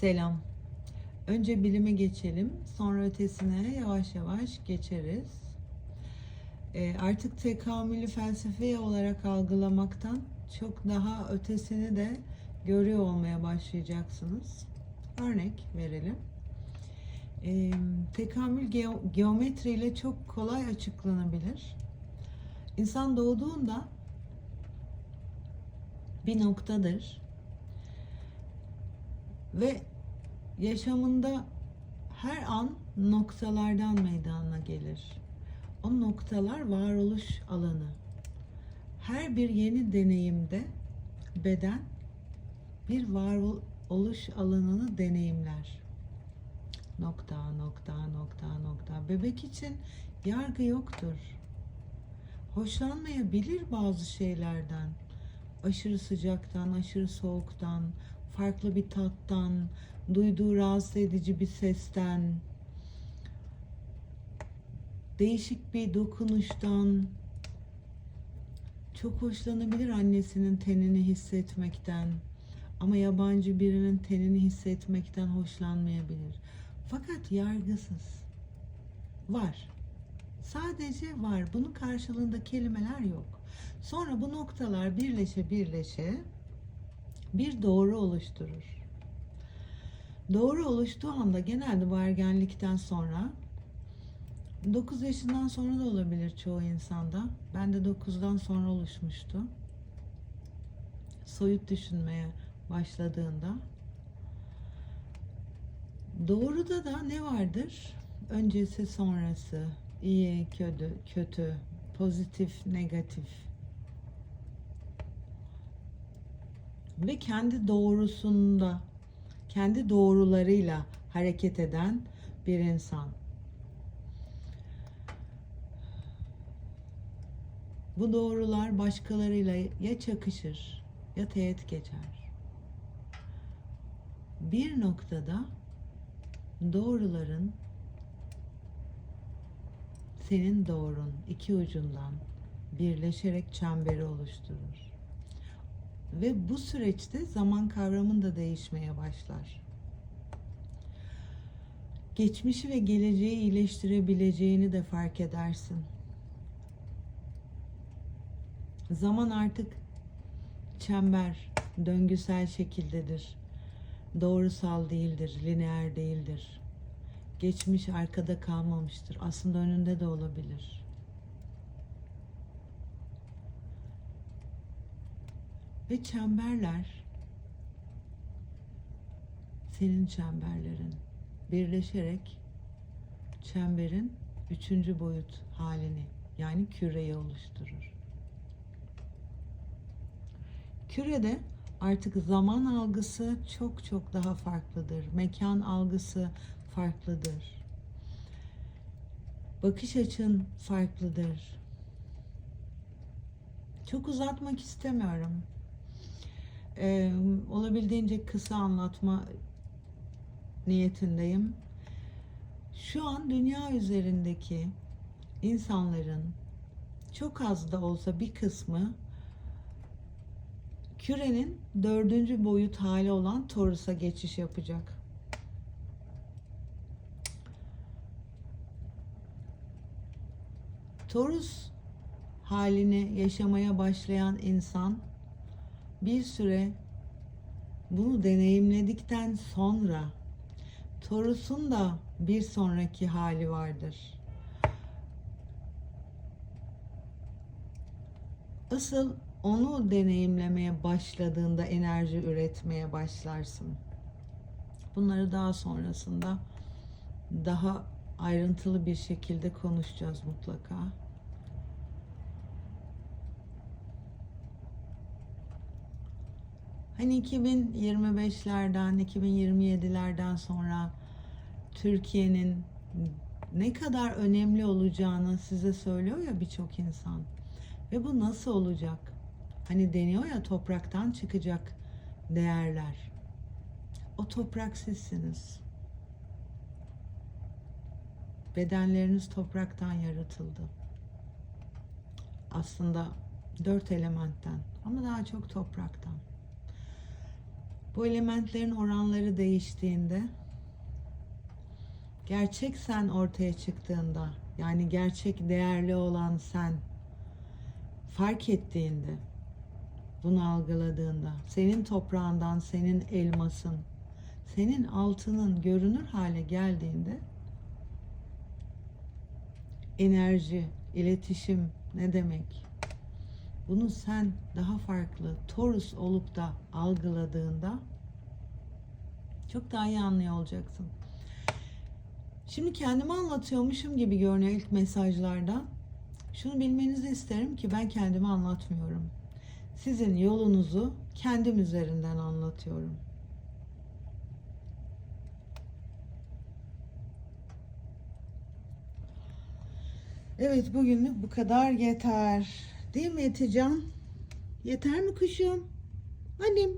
Selam. Önce bilime geçelim, sonra ötesine yavaş yavaş geçeriz. Ee, artık tekamülü felsefe olarak algılamaktan çok daha ötesini de görüyor olmaya başlayacaksınız. Örnek verelim. Ee, tekamül geo- geometriyle çok kolay açıklanabilir. İnsan doğduğunda bir noktadır ve yaşamında her an noktalardan meydana gelir. O noktalar varoluş alanı. Her bir yeni deneyimde beden bir varoluş alanını deneyimler. Nokta, nokta, nokta, nokta. Bebek için yargı yoktur. Hoşlanmayabilir bazı şeylerden. Aşırı sıcaktan, aşırı soğuktan, farklı bir tattan, duyduğu rahatsız edici bir sesten, değişik bir dokunuştan, çok hoşlanabilir annesinin tenini hissetmekten ama yabancı birinin tenini hissetmekten hoşlanmayabilir. Fakat yargısız. Var. Sadece var. Bunun karşılığında kelimeler yok. Sonra bu noktalar birleşe birleşe bir doğru oluşturur. Doğru oluştuğu anda genelde bu ergenlikten sonra 9 yaşından sonra da olabilir çoğu insanda. Ben de 9'dan sonra oluşmuştu. Soyut düşünmeye başladığında. Doğruda da ne vardır? Öncesi sonrası, iyi, kötü, kötü, pozitif, negatif. Ve kendi doğrusunda, kendi doğrularıyla hareket eden bir insan. Bu doğrular başkalarıyla ya çakışır ya teğet geçer. Bir noktada doğruların senin doğrun iki ucundan birleşerek çemberi oluşturur. Ve bu süreçte zaman kavramın da değişmeye başlar. Geçmişi ve geleceği iyileştirebileceğini de fark edersin. Zaman artık çember, döngüsel şekildedir. Doğrusal değildir, lineer değildir. Geçmiş arkada kalmamıştır. Aslında önünde de olabilir. Ve çemberler senin çemberlerin birleşerek çemberin üçüncü boyut halini yani küreyi oluşturur. Kürede artık zaman algısı çok çok daha farklıdır. Mekan algısı farklıdır. Bakış açın farklıdır. Çok uzatmak istemiyorum. Ee, olabildiğince kısa anlatma niyetindeyim. Şu an dünya üzerindeki insanların çok az da olsa bir kısmı kürenin dördüncü boyut hali olan Taurus'a geçiş yapacak. Taurus halini yaşamaya başlayan insan bir süre bunu deneyimledikten sonra Taurus'un da bir sonraki hali vardır. Asıl onu deneyimlemeye başladığında enerji üretmeye başlarsın. Bunları daha sonrasında daha ayrıntılı bir şekilde konuşacağız mutlaka. Hani 2025'lerden, 2027'lerden sonra Türkiye'nin ne kadar önemli olacağını size söylüyor ya birçok insan. Ve bu nasıl olacak? Hani deniyor ya topraktan çıkacak değerler. O toprak sizsiniz. Bedenleriniz topraktan yaratıldı. Aslında dört elementten ama daha çok topraktan. Bu elementlerin oranları değiştiğinde gerçek sen ortaya çıktığında yani gerçek değerli olan sen fark ettiğinde bunu algıladığında senin toprağından senin elmasın senin altının görünür hale geldiğinde enerji, iletişim ne demek? Bunu sen daha farklı Taurus olup da algıladığında çok daha iyi anlıyor olacaksın. Şimdi kendimi anlatıyormuşum gibi görünüyor ilk mesajlarda. Şunu bilmenizi isterim ki ben kendimi anlatmıyorum. Sizin yolunuzu kendim üzerinden anlatıyorum. Evet bugünlük bu kadar yeter. Değil mi Etican? Yeter mi kuşum? Annem